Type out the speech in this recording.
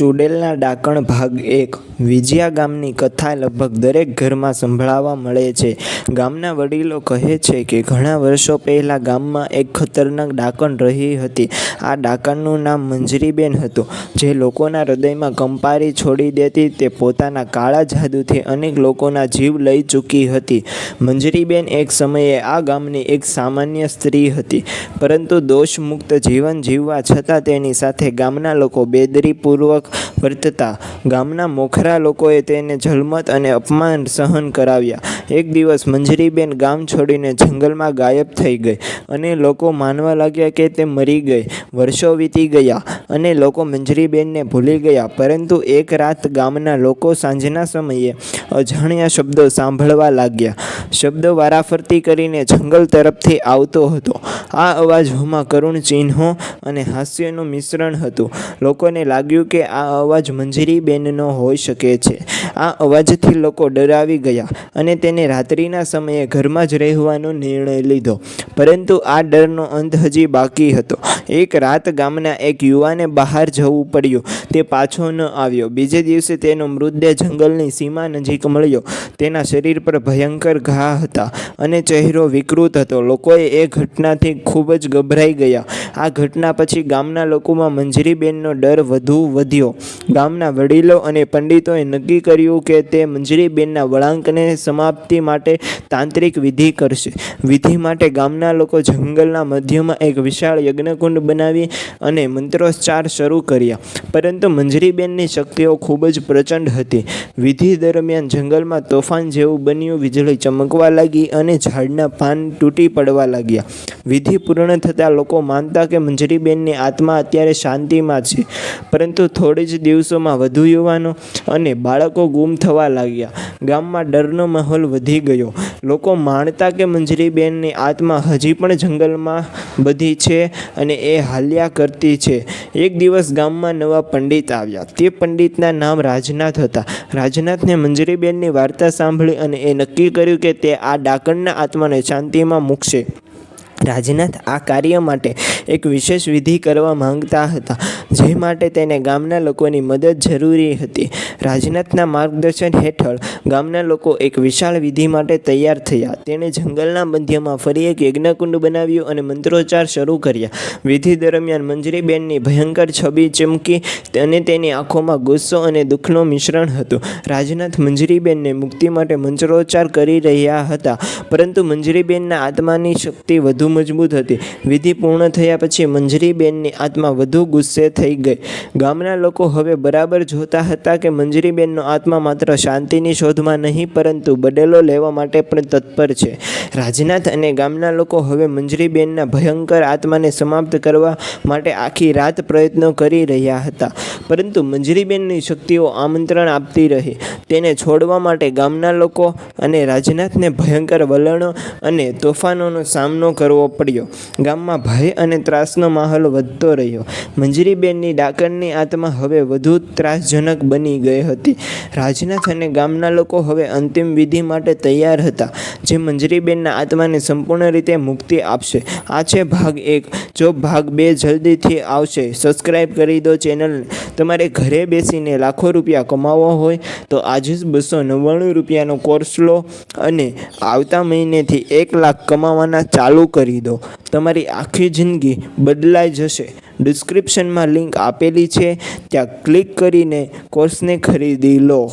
ચૂડેલના ડાકણ ભાગ એક. વિજયા ગામની કથા લગભગ દરેક ઘરમાં સંભળાવા મળે છે. ગામના વડીલો કહે છે કે ઘણા વર્ષો પહેલાં ગામમાં એક ખતરનાક ડાકણ રહી હતી. આ ડાકણનું નામ મંજરીબેન હતું. જે લોકોના હૃદયમાં કંપારી છોડી દેતી તે પોતાના કાળા જાદુથી અનેક લોકોના જીવ લઈ ચૂકી હતી. મંજરીબેન એક સમયે આ ગામની એક સામાન્ય સ્ત્રી હતી. પરંતુ દોષમુક્ત જીવન જીવવા છતાં તેની સાથે ગામના લોકો બેદરીપૂર્વક વર્તતા. ગામના મોખરા લોકોએ તેને જલમત અને અપમાન સહન કરાવ્યા. એક દિવસ મંજરીબેન ગામ છોડીને જંગલમાં ગાયબ થઈ ગઈ અને લોકો માનવા લાગ્યા કે તે મરી ગઈ. વર્ષો વીતી ગયા અને લોકો મંજરીબેનને ભૂલી ગયા. પરંતુ એક રાત ગામના લોકો સાંજના સમયે અજાણ્યા શબ્દો સાંભળવા લાગ્યા. શબ્દો વારાફરતી કરીને જંગલ તરફથી આવતો હતો. આ અવાજોમાં કરુણ ચિહ્નો અને હાસ્યનું મિશ્રણ હતું. લોકોને લાગ્યું કે આ અવાજ મંજરીબેનનો હોઈ શકે છે. આ અવાજથી લોકો ડરાવી ગયા અને તેને રાત્રિના સમયે ઘરમાં જ રહેવાનો નિર્ણય લીધો. પરંતુ આ ડરનો અંત હજી બાકી હતો. એક રાત ગામના એક યુવાને બહાર જવું પડ્યું. તે પાછો ન આવ્યો. બીજે દિવસે તેનો મૃતદેહ જંગલની સીમા નજીક મળ્યો. તેના શરીર પર ભયંકર ઘા હતા અને ચહેરો વિકૃત હતો. લોકોએ એ ઘટનાથી ખૂબ જ ગભરાઈ ગયા. આ ઘટના પછી ગામના લોકોમાં મંજરીબેનનો ડર વધુ વધ્યો. ગામના વડીલો અને પંડિતોએ નક્કી કર્યું કે તે મંજરીબેનના વળાંકને સમાપ્તિ માટે તાંત્રિક વિધિ કરશે. વિધિ માટે ગામના લોકો જંગલના મધ્યમાં એક વિશાળ યજ્ઞકુંડ બનાવી અને મંત્રોચ્ચાર શરૂ કર્યા. પરંતુ મંજરીબેનની શક્તિઓ ખૂબ જ પ્રચંડ હતી. વિધિ દરમિયાન જંગલમાં તોફાન જેવું બન્યું, વીજળી ચમકવા લાગી અને ઝાડના પાન તૂટી પડવા લાગ્યા. વિધિ પૂર્ણ થતાં લોકો માનતા કે મંજરીબેનની આત્મા અત્યારે શાંતિમાં છે. પરંતુ થોડી જ દિવસોમાં વધુ યુવાનો અને બાળકો ગુમ થવા લાગ્યા. ગામમાં ડરનો માહોલ વધી ગયો. લોકો માનતા કે મંજરીબેનની આત્મા હજી પણ જંગલમાં બધી છે અને એ હાલ્યા કરતી છે. એક દિવસ ગામમાં નવા પંડિત આવ્યા. તે પંડિતના નામ રાજનાથ હતા. રાજનાથને મંજરીબેનની વાર્તા સાંભળી અને એ નક્કી કર્યું કે તે આ ડાકણના આત્માને શાંતિમાં મૂકશે. રાજનાથ આ કાર્ય માટે એક વિશેષ વિધિ કરવા માંગતા હતા. જે માટે તેને ગામના લોકોની મદદ જરૂરી હતી. રાજનાથના માર્ગદર્શન હેઠળ ગામના લોકો એક વિશાળ વિધિ માટે તૈયાર થયા. તેણે જંગલના મધ્યમાં ફરી એક યજ્ઞકુંડ બનાવ્યું અને મંત્રોચ્ચાર શરૂ કર્યા. વિધિ દરમિયાન મંજરીબેનની ભયંકર છબી ચમકી અને તેની આંખોમાં ગુસ્સો અને દુઃખનું મિશ્રણ હતું. રાજનાથ મંજરીબેનને મુક્તિ માટે મંત્રોચ્ચાર કરી રહ્યા હતા, પરંતુ મંજરીબેનના આત્માની શક્તિ વધુ મજબૂત હતી. વિધિ પૂર્ણ થયા પછી મંજરીબેનની આત્મા વધુ ગુસ્સે થઈ ગઈ. ગામના લોકો હવે બરાબર જોતા હતા કે મંજરીબેનનો આત્મા માત્ર શાંતિની શોધમાં નહીં, પરંતુ બદલો લેવા માટે પણ તત્પર છે. રાજનાથ અને ગામના લોકો હવે મંજરીબેનના ભયંકર આત્માને સમાપ્ત કરવા માટે આખી રાત પ્રયત્નો કરી રહ્યા હતા. પરંતુ મંજરીબેનની શક્તિઓ આમંત્રણ આપતી રહી. તેને છોડવા માટે ગામના લોકો અને રાજનાથને ભયંકર વલણો અને તોફાનોનો સામનો કરવો પડ્યો. ગામમાં ભય અને ત્રાસનો માહોલ વધતો રહ્યો. મંજરીબેનની ડાકણની આત્મા હવે વધુ ત્રાસજનક બની ગઈ હતી. રાજનાથ અને ગામના લોકો હવે અંતિમ વિધિ માટે તૈયાર હતા, જે મંજરીબેનના આત્માને સંપૂર્ણ રીતે મુક્તિ આપશે. આ છે ભાગ એક. જો ભાગ બે જલ્દીથી આવશે સબસ્ક્રાઈબ કરી દો ચેનલ તમારે ઘરે બેસીને લાખો રૂપિયા કમાવવા હોય, તો આજે જ બસો નવ્વાણું રૂપિયાનો કોર્સ લો અને આવતા મહિનેથી એક લાખ કમાવાના ચાલુ કરી દો. તમારી આખી જિંદગી બદલાઈ જશે. ડિસ્ક્રિપ્શનમાં લિંક આપેલી છે. ત્યાં ક્લિક કરીને કોર્સને ખરીદી લો.